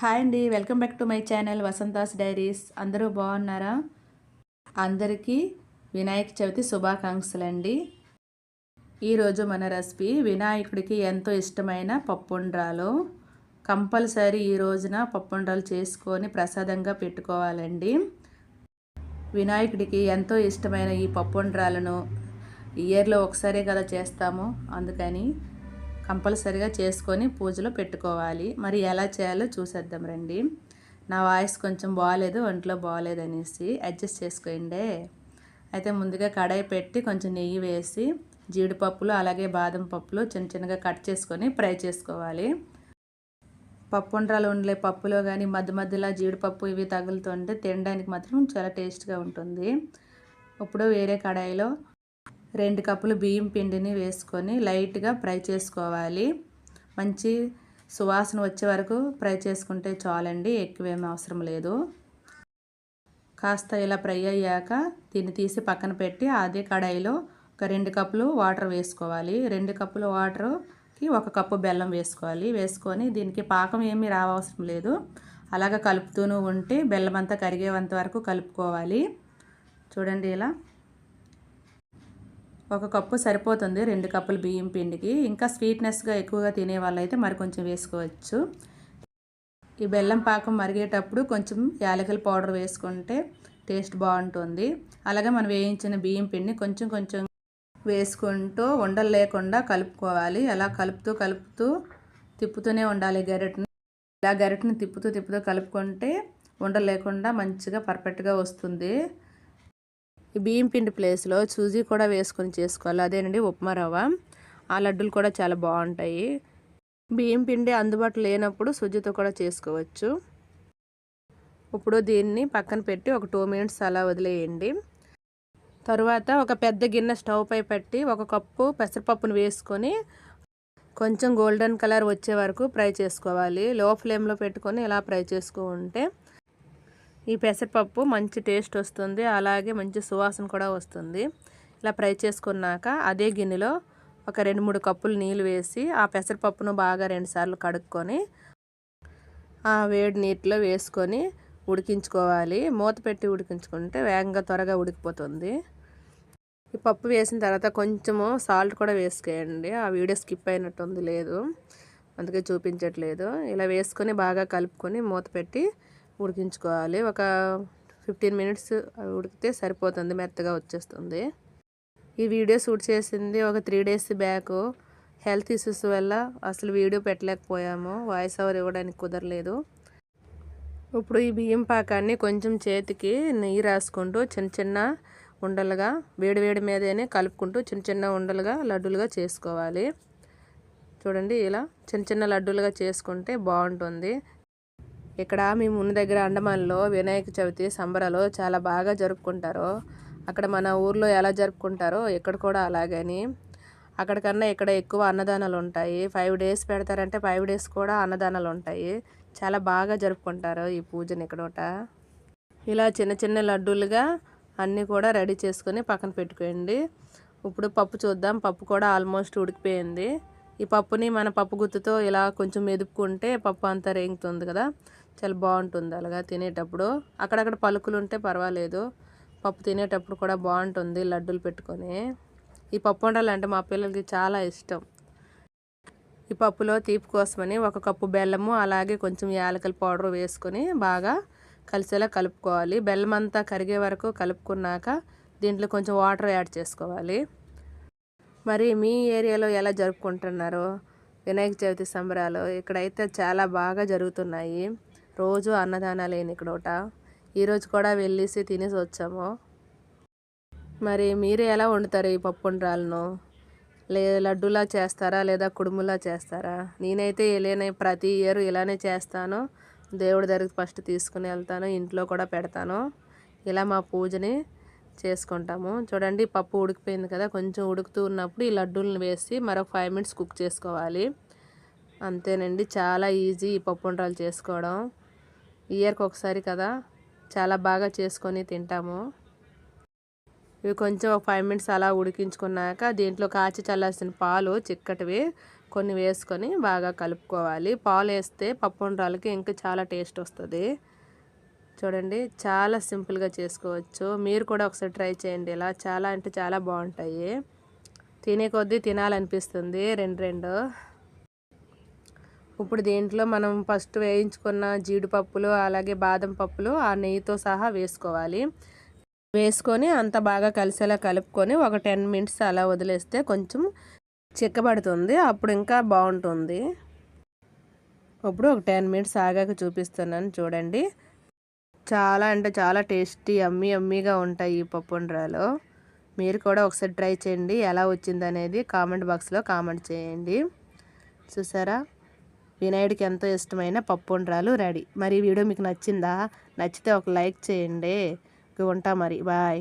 Hi అండి welcome back to my channel Vasantha's diaries. అందరూ బాగున్నారా? అందరికీ వినాయక చవితి శుభాకాంక్షలు అండి ఈరోజు మన రెసిపీ వినాయకుడికి ఎంతో ఇష్టమైన పప్పుండ్రాలు. కంపల్సరీ ఈ రోజున పప్పుండ్రాలు చేసుకొని ప్రసాదంగా పెట్టుకోవాలండి. వినాయకుడికి ఎంతో ఇష్టమైన ఈ పప్పుండ్రాలను ఇయర్లో ఒకసారే కదా చేస్తాము. అందుకని కంపల్సరిగా చేసుకొని పూజలో పెట్టుకోవాలి. మరి ఎలా చేయాలో చూసేద్దాం రండి. నా వాయిస్ కొంచెం బాగాలేదు ఒంట్లో బాగాలేదు అనేసి అడ్జస్ట్ చేసుకోండి. అయితే ముందుగా కడాయి పెట్టి కొంచెం నెయ్యి వేసి జీడిపప్పులు అలాగే బాదం పప్పులు చిన్న చిన్నగా కట్ చేసుకొని ఫ్రై చేసుకోవాలి. పప్పు ఉండ్రాలు ఉండే పప్పులో కానీ మధ్య మధ్యలో జీడిపప్పు ఇవి తగులుతుంటే తినడానికి మాత్రం చాలా టేస్ట్గా ఉంటుంది. ఇప్పుడు వేరే కడాయిలో రెండు కప్పులు బియ్యం పిండిని వేసుకొని లైట్గా ఫ్రై చేసుకోవాలి. మంచి సువాసన వచ్చే వరకు ఫ్రై చేసుకుంటే చాలండి ఎక్కువేమీ అవసరం లేదు. కాస్త ఇలా ఫ్రై అయ్యాక దీన్ని తీసి పక్కన పెట్టి అదే కడాయిలో ఒక రెండు కప్పులు వాటర్ వేసుకోవాలి. రెండు కప్పులు వాటర్కి ఒక కప్పు బెల్లం వేసుకోవాలి. వేసుకొని దీనికి పాకం ఏమీ రావసరం లేదు. అలాగ కలుపుతూనే ఉంటే బెల్లం అంతా కరిగేంత వరకు కలుపుకోవాలి. చూడండి ఇలా. ఒక కప్పు సరిపోతుంది రెండు కప్పులు బియ్యం పిండికి. ఇంకా స్వీట్నెస్గా ఎక్కువగా తినే వాళ్ళైతే మరి కొంచెం వేసుకోవచ్చు. ఈ బెల్లం పాకం మరిగేటప్పుడు కొంచెం యాలకల పౌడర్ వేసుకుంటే టేస్ట్ బాగుంటుంది. అలాగే మనం వేయించిన బియ్యం పిండిని కొంచెం కొంచెం వేసుకుంటూ ఉండలు లేకుండా కలుపుకోవాలి. అలా కలుపుతూ కలుపుతూ తిప్పుతూనే ఉండాలి గరిటని. ఇలా గరిటని తిప్పుతూ తిప్పుతూ కలుపుకుంటే ఉండలు లేకుండా మంచిగా పర్ఫెక్ట్గా వస్తుంది. బియ్యం పిండి ప్లేస్లో సూజీ కూడా వేసుకొని చేసుకోవాలి. అదేనండి ఉప్మా రవ్వ. ఆ లడ్డూలు కూడా చాలా బాగుంటాయి. బియ్యం పిండి అందుబాటులో లేనప్పుడు సూజీతో కూడా చేసుకోవచ్చు. ఇప్పుడు దీన్ని పక్కన పెట్టి ఒక టూ మినిట్స్ అలా వదిలేయండి. తరువాత ఒక పెద్ద గిన్నె స్టవ్ పై పెట్టి ఒక కప్పు పెసరపప్పును వేసుకొని కొంచెం గోల్డెన్ కలర్ వచ్చే వరకు ఫ్రై చేసుకోవాలి. లో ఫ్లేమ్లో పెట్టుకొని ఇలా ఫ్రై చేసుకుంటే ఈ పెసరపప్పు మంచి టేస్ట్ వస్తుంది. అలాగే మంచి సువాసన కూడా వస్తుంది. ఇలా ఫ్రై చేసుకున్నాక అదే గిన్నెలో ఒక రెండు మూడు కప్పులు నీళ్ళు వేసి ఆ పెసరపప్పును బాగా రెండుసార్లు కడుక్కొని ఆ వేడి నీటిలో వేసుకొని ఉడికించుకోవాలి. మూత పెట్టి ఉడికించుకుంటే వేగంగా త్వరగా ఉడికిపోతుంది. ఈ పప్పు వేసిన తర్వాత కొంచెము సాల్ట్ కూడా వేసుకోండి. ఆ వీడియో స్కిప్ అయినట్టుంది లేదు. అందుకే చూపించట్లేదు. ఇలా వేసుకొని బాగా కలుపుకొని మూత పెట్టి ఉడికించుకోవాలి. ఒక ఫిఫ్టీన్ మినిట్స్ ఉడికితే సరిపోతుంది మెత్తగా వచ్చేస్తుంది. ఈ వీడియో షూట్ చేసింది ఒక three days back health issues వల్ల అసలు వీడియో పెట్టలేకపోయాము. వాయిస్ ఓవర్ ఇవ్వడానికి కుదరలేదు. ఇప్పుడు ఈ బియ్యం పాకాన్ని కొంచెం చేతికి నెయ్యి రాసుకుంటూ చిన్న చిన్న ఉండలుగా వేడి వేడి మీదనే కలుపుకుంటూ చిన్న చిన్న ఉండలుగా లడ్డూలుగా చేసుకోవాలి. చూడండి ఇలా చిన్న చిన్న లడ్డూలుగా చేసుకుంటే బాగుంటుంది. ఇక్కడ మేము ఉన్న దగ్గర అండమాన్లో వినాయక చవితి సంబరాలు చాలా బాగా జరుపుకుంటారు. అక్కడ మన ఊర్లో ఎలా జరుపుకుంటారో ఇక్కడ కూడా అలాగని. అక్కడికన్నా ఇక్కడ ఎక్కువ అన్నదానాలు ఉంటాయి. ఫైవ్ డేస్ పెడతారంటే ఫైవ్ డేస్ కూడా అన్నదానాలు ఉంటాయి. చాలా బాగా జరుపుకుంటారు ఈ పూజని ఇక్కడ ఇలా చిన్న చిన్న లడ్డూలుగా అన్నీ కూడా రెడీ చేసుకొని పక్కన పెట్టుకోండి. ఇప్పుడు పప్పు చూద్దాం. పప్పు కూడా ఆల్మోస్ట్ ఉడికిపోయింది. ఈ పప్పుని మన పప్పు గుత్తుతో ఇలా కొంచెం మెదుపుకుంటే పప్పు అంతా రేగుతుంది కదా. చాలా బాగుంటుంది అలాగా తినేటప్పుడు. అక్కడక్కడ పలుకులు ఉంటే పర్వాలేదు. పప్పు తినేటప్పుడు కూడా బాగుంటుంది లడ్డూలు పెట్టుకొని. ఈ పప్పు వండాలి అంటే మా పిల్లలకి చాలా ఇష్టం. ఈ పప్పులో తీపి కోసమని ఒక కప్పు బెల్లము అలాగే కొంచెం యాలకల పౌడర్ వేసుకొని బాగా కలిసేలా కలుపుకోవాలి. బెల్లం అంతా కరిగే వరకు కలుపుకున్నాక దీంట్లో కొంచెం వాటర్ యాడ్ చేసుకోవాలి. మరి మీ ఏరియాలో ఎలా జరుపుకుంటున్నారు? వినాయక చవితి సంబరాలు ఇక్కడైతే చాలా బాగా జరుగుతున్నాయి. రోజు అన్నదానాలు లేని ఇక్కడోట ఈరోజు కూడా వెళ్ళేసి తినేసి వచ్చాము. మరి మీరు ఎలా వండుతారు ఈ పప్పు వండ్రాలను లేదా లడ్డూలా చేస్తారా లేదా కుడుములా చేస్తారా? నేనైతే ఇలానే ప్రతి ఇయర్ ఇలానే చేస్తాను. దేవుడి దగ్గరికి ఫస్ట్ తీసుకుని వెళ్తాను ఇంట్లో కూడా పెడతాను. ఇలా మా పూజని చేసుకుంటాము. చూడండి పప్పు ఉడికిపోయింది కదా కొంచెం ఉడుకుతూ ఉన్నప్పుడు ఈ లడ్డూలను వేసి మరొక ఫైవ్ మినిట్స్ కుక్ చేసుకోవాలి. అంతేనండి చాలా ఈజీ ఈ పప్పు వంటలు చేసుకోవడం. ఇయర్కి ఒకసారి కదా చాలా బాగా చేసుకొని తింటాము. ఇవి కొంచెం ఒక ఫైవ్ మినిట్స్ అలా ఉడికించుకున్నాక దీంట్లో కాచి చల్లాల్సిన పాలు చిక్కటివి కొన్ని వేసుకొని బాగా కలుపుకోవాలి. పాలు వేస్తే పప్పు ఉండ్రాలకి ఇంకా చాలా టేస్ట్ వస్తుంది. చూడండి చాలా సింపుల్గా చేసుకోవచ్చు. మీరు కూడా ఒకసారి ట్రై చేయండి. ఇలా చాలా అంటే చాలా బాగుంటాయి. తినే కొద్దీ తినాలనిపిస్తుంది. రెండు రెండు. ఇప్పుడు దీంట్లో మనం ఫస్ట్ వేయించుకున్న జీడిపప్పులు అలాగే బాదం పప్పులు ఆ నెయ్యితో సహా వేసుకోవాలి. వేసుకొని అంత బాగా కలిసేలా కలుపుకొని ఒక టెన్ మినిట్స్ అలా వదిలేస్తే కొంచెం చిక్కబడుతుంది. అప్పుడు ఇంకా బాగుంటుంది. ఇప్పుడు ఒక టెన్ మినిట్స్ ఆగాక చూపిస్తున్నాను చూడండి. చాలా అంటే చాలా టేస్టీ అమ్మీ అమ్మీగా ఉంటాయి ఈ పప్పు ఉండ్రాలు మీరు కూడా ఒకసారి ట్రై చేయండి ఎలా వచ్చింది అనేది కామెంట్ బాక్స్లో కామెంట్ చేయండి. చూసారా? వినాయుడికి ఎంతో ఇష్టమైన పప్పుండ్రాలు రెడీ. మరి ఈ వీడియో మీకు నచ్చిందా? నచ్చితే ఒక లైక్ చేయండి. ఉంటా మరి. బాయ్.